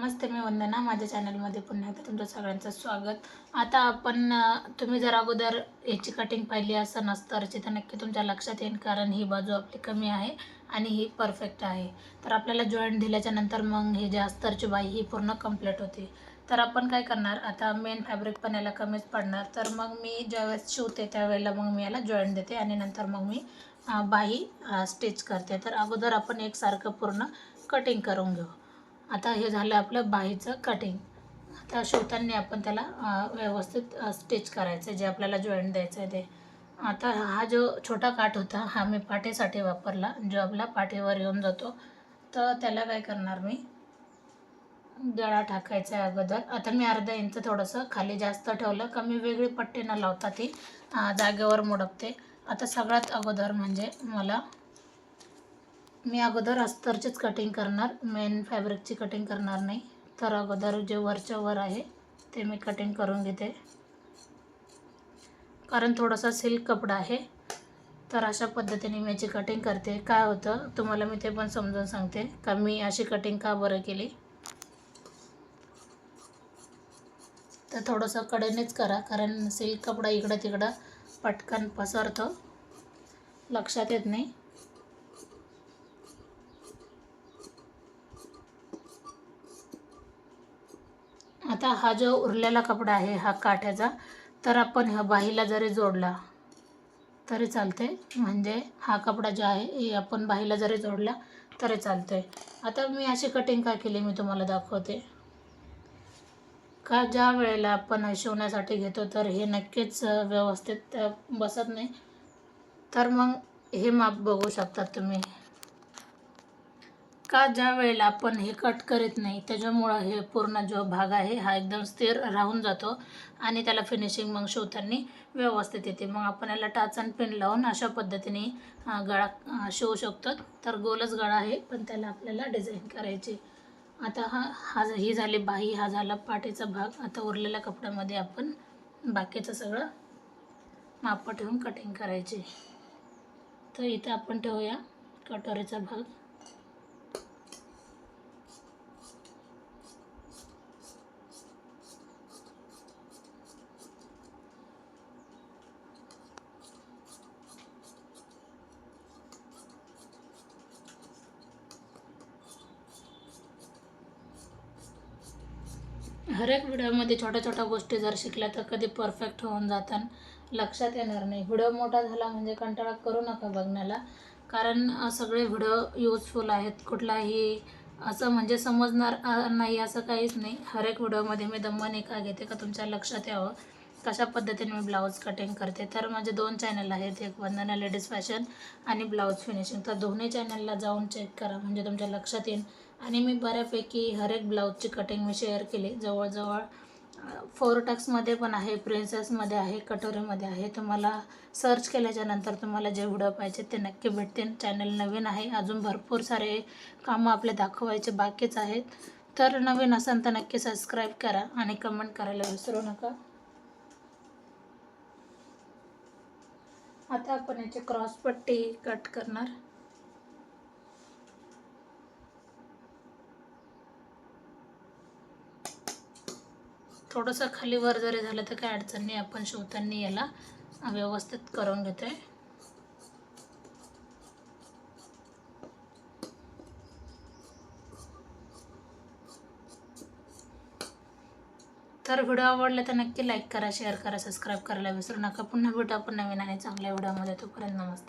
नमस्ते मी वंदना माझ्या चॅनलमध्ये पुन्हा एकदा तुमचं सगळ्यांचं स्वागत. आता आपण तुम्ही जर अगोदर याची कटिंग पाहिली असं नसतं तर नक्की तुमच्या लक्षात येईल कारण ही बाजू आपली कमी आहे आणि ही परफेक्ट आहे. तर आपल्याला जॉईंट दिल्याच्या नंतर मग हे जे अस्तरची बाई ही पूर्ण कंप्लीट होते. तर आपण काय करणार आता मेन फॅब्रिक पण याला कमीच पडणार. तर मग मी ज्यावेळेस शिवते त्यावेळेला मग मी याला जॉईंट देते आणि नंतर मग मी बाई बाही स्टिच करते. तर अगोदर आपण एकसारखं पूर्ण कटिंग करून घेऊ. आता हे झालं आपलं बाहीचं कटिंग आता शिवताना आपण त्याला व्यवस्थित स्टिच करायचं आहे जे आपल्याला जॉईंट द्यायचं आहे ते. आता हा जो छोटा काठ होता हा मी पाठीसाठी वापरला. जो आपला पाठीवर येऊन जातो. तर त्याला काय करणार मी? गळा टाकायचा आहे अगोदर. आता मी अर्धा इंच थोडंसं खाली जास्त ठेवलं. का मी वेगळी पट्टी न लावता ती जागेवर मुडपते. आता सगळ्यात अगोदर म्हणजे मला मी अगोदर अस्तरचीच कटिंग करणार मेन फॅब्रिकची कटिंग करणार नाही. तर अगोदर जे वरच्या वर आहे ते मी कटिंग करून घेते. कारण थोडासा सिल्क कपडा आहे तर अशा पद्धतीने मी याची कटिंग करते. काय होतं तुम्हाला मी ते पण समजून सांगते का मी अशी कटिंग का बरं केली? तर थोडंसं कडेनेच करा कारण सिल्क कपडा इकडं तिकडं पटकन पसरतो. लक्षात येत नाही. आता हा जो उरलेला कपडा आहे हा काठ्याचा तर आपण ह्या बाहीला जरी जोडला तरी चालते म्हणजे हा कपडा जो आहे हे आपण बाहीला जरी जोडला तरी चालते आता मी अशी कटिंग काय केली मी तुम्हाला दाखवते. का ज्या वेळेला आपण शिवण्यासाठी घेतो तर हे नक्कीच व्यवस्थित बसत नाही. तर मग हे माप बघू शकतात तुम्ही. का ज्या वेळेला आपण हे कट करीत नाही त्याच्यामुळं हे पूर्ण जो भाग आहे हा एकदम स्थिर राहून जातो आणि त्याला फिनिशिंग मग शिवताना व्यवस्थित येते. मग आपण याला टाच आणि पिन लावून अशा पद्धतीने गळा शिवू शकतो. तर गोलच गळा आहे पण त्याला आपल्याला डिझाईन करायची. आता हा हा ही झाली बाही हा झाला पाठीचा भाग. आता उरलेल्या कपड्यामध्ये आपण बाकीचं सगळं माप ठेवून कटिंग करायची. तर इथं आपण ठेवूया कटोरीचा भाग. हर एक व्हिडिओमध्ये छोट्या छोट्या गोष्टी जर शिकल्या तर कधी परफेक्ट होऊन जातात. लक्षात येणार नाही. व्हिडिओ मोठा झाला म्हणजे कंटाळा करू नका बघण्याला. कारण सगळे व्हिडिओ यूजफुल आहेत. कुठलाही असं म्हणजे समजणार नाही असं काहीच नाही. हर एक व्हिडिओमध्ये मी दमन का घेते का तुमच्या लक्षात यावं. कशा पद्धतीने मी ब्लाऊज कटिंग करते. तर माझे दोन चॅनल आहेत. एक वंदना लेडीज फॅशन आणि ब्लाऊज फिनिशिंग. तर दोन्ही चॅनलला जाऊन चेक करा. म्हणजे तुमच्या लक्षात येईल. आणि मी बऱ्यापैकी हर एक ब्लाऊजची कटिंग मी शेअर केली. जवळजवळ फोर टक्समध्ये पण आहे प्रिन्सेसमध्ये आहे कटोरीमध्ये आहे. तुम्हाला सर्च केल्याच्यानंतर तुम्हाला जे व्हिडिओ पाहिजे ते नक्की भेटतील. चॅनल नवीन आहे. अजून भरपूर सारे कामं आपले दाखवायचे बाकीच आहेत. तर नवीन असाल तर नक्की सबस्क्राईब करा आणि कमेंट करायला विसरू नका. आता आपण याची क्रॉसपट्टी कट करणार. थोडंसं खाली वर जरी झालं तर काही अडचण नाही. आपण शिवताना याला व्यवस्थित करून घेतोय. तर व्हिडिओ आवडला तर नक्की लाईक करा शेअर करा सबस्क्राईब करायला विसरू नका. पुन्हा भेटू आपण नवीन आणि चांगल्या व्हिडिओमध्ये. तोपर्यंत नमस्ते.